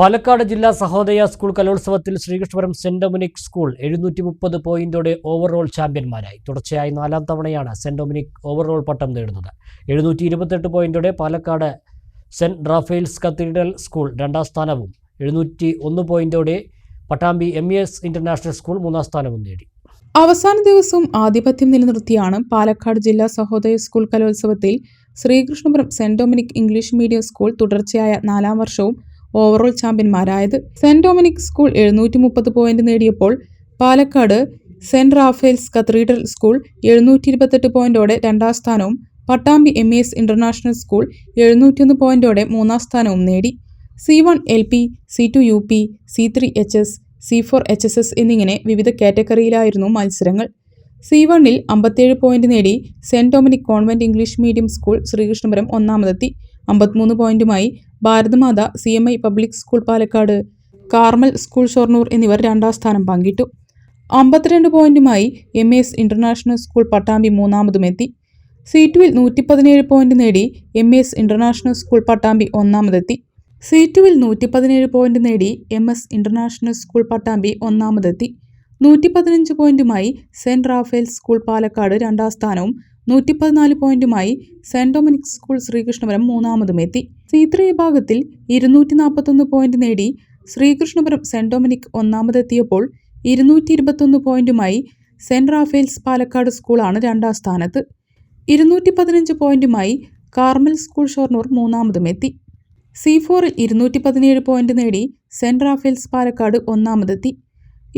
പാലക്കാട് ജില്ലാ സഹോദയ സ്കൂൾ കലോത്സവത്തിൽ Sreekrishnapuram Saint Dominic school എഴുന്നൂറ്റി മുപ്പത് പോയിന്റോടെ ഓവറോൾ ചാമ്പ്യന്മാരായി. തുടർച്ചയായി നാലാം തവണയാണ് സെന്റ് ഡൊമിനിക് ഓവറോൾ പട്ടം നേടുന്നത്. എഴുന്നൂറ്റി ഇരുപത്തെട്ട് പോയിന്റോടെ Palakkad Saint Raphael's cathedral school രണ്ടാം സ്ഥാനവും എഴുന്നൂറ്റി ഒന്ന് പോയിന്റോടെ Pattambi M S international school മൂന്നാം സ്ഥാനവും നേടി. അവസാന ദിവസവും ആധിപത്യം നിലനിർത്തിയാണ് പാലക്കാട് ജില്ലാ സഹോദയ സ്കൂൾ കലോത്സവത്തിൽ Sreekrishnapuram Saint Dominic English medium school തുടർച്ചയായ നാലാം വർഷവും ഓവറോൾ ചാമ്പ്യന്മാരായത്. സെന്റ് ഡൊമിനിക് സ്കൂൾ എഴുന്നൂറ്റി മുപ്പത് പോയിന്റ് നേടിയപ്പോൾ Palakkad Saint Raphael's cathedral school എഴുന്നൂറ്റി ഇരുപത്തെട്ട് പോയിന്റോടെ രണ്ടാം സ്ഥാനവും Pattambi M S international school എഴുന്നൂറ്റിയൊന്ന് പോയിന്റോടെ മൂന്നാം സ്ഥാനവും നേടി. C one L P C two U P C three H S C four H S S എന്നിങ്ങനെ വിവിധ കാറ്റഗറിയിലായിരുന്നു മത്സരങ്ങൾ. സി വണ്ണിൽ അമ്പത്തേഴ് പോയിന്റ് നേടി Saint Dominic convent English medium school Sreekrishnapuram ഒന്നാമതെത്തി. അമ്പത്തിമൂന്ന് പോയിന്റുമായി Bharatha Matha C M I public school Palakkad Carmel school Shoranur എന്നിവർ രണ്ടാം സ്ഥാനം പങ്കിട്ടു. അമ്പത്തിരണ്ട് പോയിന്റുമായി M S international school Pattambi മൂന്നാമതും എത്തി. സി ടുവിൽ നൂറ്റി പതിനേഴ് പോയിന്റ് നേടി M S international school Pattambi ഒന്നാമതെത്തി. സി ടുവിൽ നൂറ്റി പതിനേഴ് പോയിന്റ് നേടി M S international school Pattambi ഒന്നാമതെത്തി. നൂറ്റി പതിനഞ്ച് പോയിന്റുമായി സെന്റ് റാഫേൽ സ്കൂൾ പാലക്കാട് രണ്ടാം സ്ഥാനവും നൂറ്റി പതിനാല് പോയിന്റുമായി സെന്റ് ഡൊമിനിക് സ്കൂൾ ശ്രീകൃഷ്ണപുരം മൂന്നാമതും എത്തി സി ത്രീ വിഭാഗത്തിൽ ഇരുന്നൂറ്റി നാൽപ്പത്തൊന്ന് പോയിന്റ് നേടി ശ്രീകൃഷ്ണപുരം സെന്റ് ഡൊമിനിക് ഒന്നാമതെത്തിയപ്പോൾ ഇരുന്നൂറ്റി ഇരുപത്തൊന്ന് പോയിന്റുമായി സെന്റ് റാഫേൽസ് പാലക്കാട് സ്കൂളാണ് രണ്ടാം സ്ഥാനത്ത്. ഇരുന്നൂറ്റി പതിനഞ്ച് പോയിന്റുമായി കാർമൽ സ്കൂൾ ഷൊർണൂർ മൂന്നാമതും എത്തി സി ഫോറിൽ ഇരുന്നൂറ്റി പതിനേഴ് പോയിന്റ് നേടി സെന്റ് റാഫേൽസ് പാലക്കാട് ഒന്നാമതെത്തി.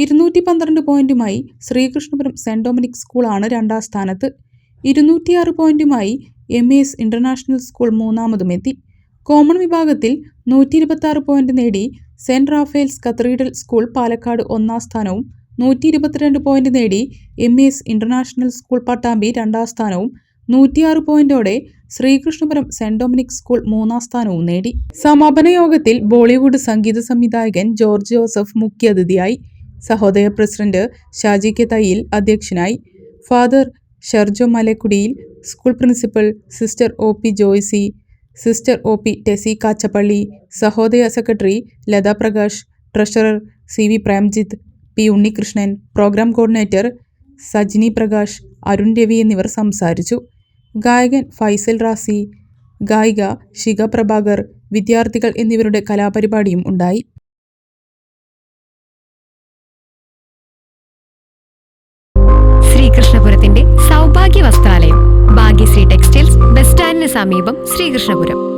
ഇരുന്നൂറ്റി പന്ത്രണ്ട് പോയിന്റുമായി ശ്രീകൃഷ്ണപുരം സെന്റ് ഡൊമിനിക് സ്കൂളാണ് രണ്ടാം സ്ഥാനത്ത്. ഇരുന്നൂറ്റിയാറ് പോയിന്റുമായി എം എസ് ഇന്റർനാഷണൽ സ്കൂൾ മൂന്നാമതും എത്തി. കോമൺ വിഭാഗത്തിൽ നൂറ്റി ഇരുപത്താറ് പോയിന്റ് നേടി Saint Raphael's cathedral school Palakkad ഒന്നാം സ്ഥാനവും നൂറ്റി ഇരുപത്തിരണ്ട് പോയിന്റ് നേടി M S international school Pattambi രണ്ടാം സ്ഥാനവും നൂറ്റിയാറ് പോയിന്റോടെ ശ്രീകൃഷ്ണപുരം സെന്റ് ഡൊമിനിക് സ്കൂൾ മൂന്നാം സ്ഥാനവും നേടി. സമാപന യോഗത്തിൽ ബോളിവുഡ് സംഗീത സംവിധായകൻ ജോർജ് ജോസഫ് മുഖ്യാതിഥിയായി. സഹോദയ പ്രസിഡന്റ് ഷാജി കെ തയ്യിൽ അധ്യക്ഷനായി. Father Sharjo Malakkudiyil school principal sister O P Joicy sister O P Tessy Kachappilly Sahodaya secretary Latha Prakash treasurer C V Premjith P Unnikrishnan programme coordinator Sajini Prakash Arun Ravi എന്നിവർ സംസാരിച്ചു. ഗായകൻ ഫൈസൽ റാസി ഗായിക ശിഖ പ്രഭാകർ വിദ്യാർത്ഥികൾ എന്നിവരുടെ കലാപരിപാടിയും ഉണ്ടായി. സമീപം ശ്രീകൃഷ്ണപുരം.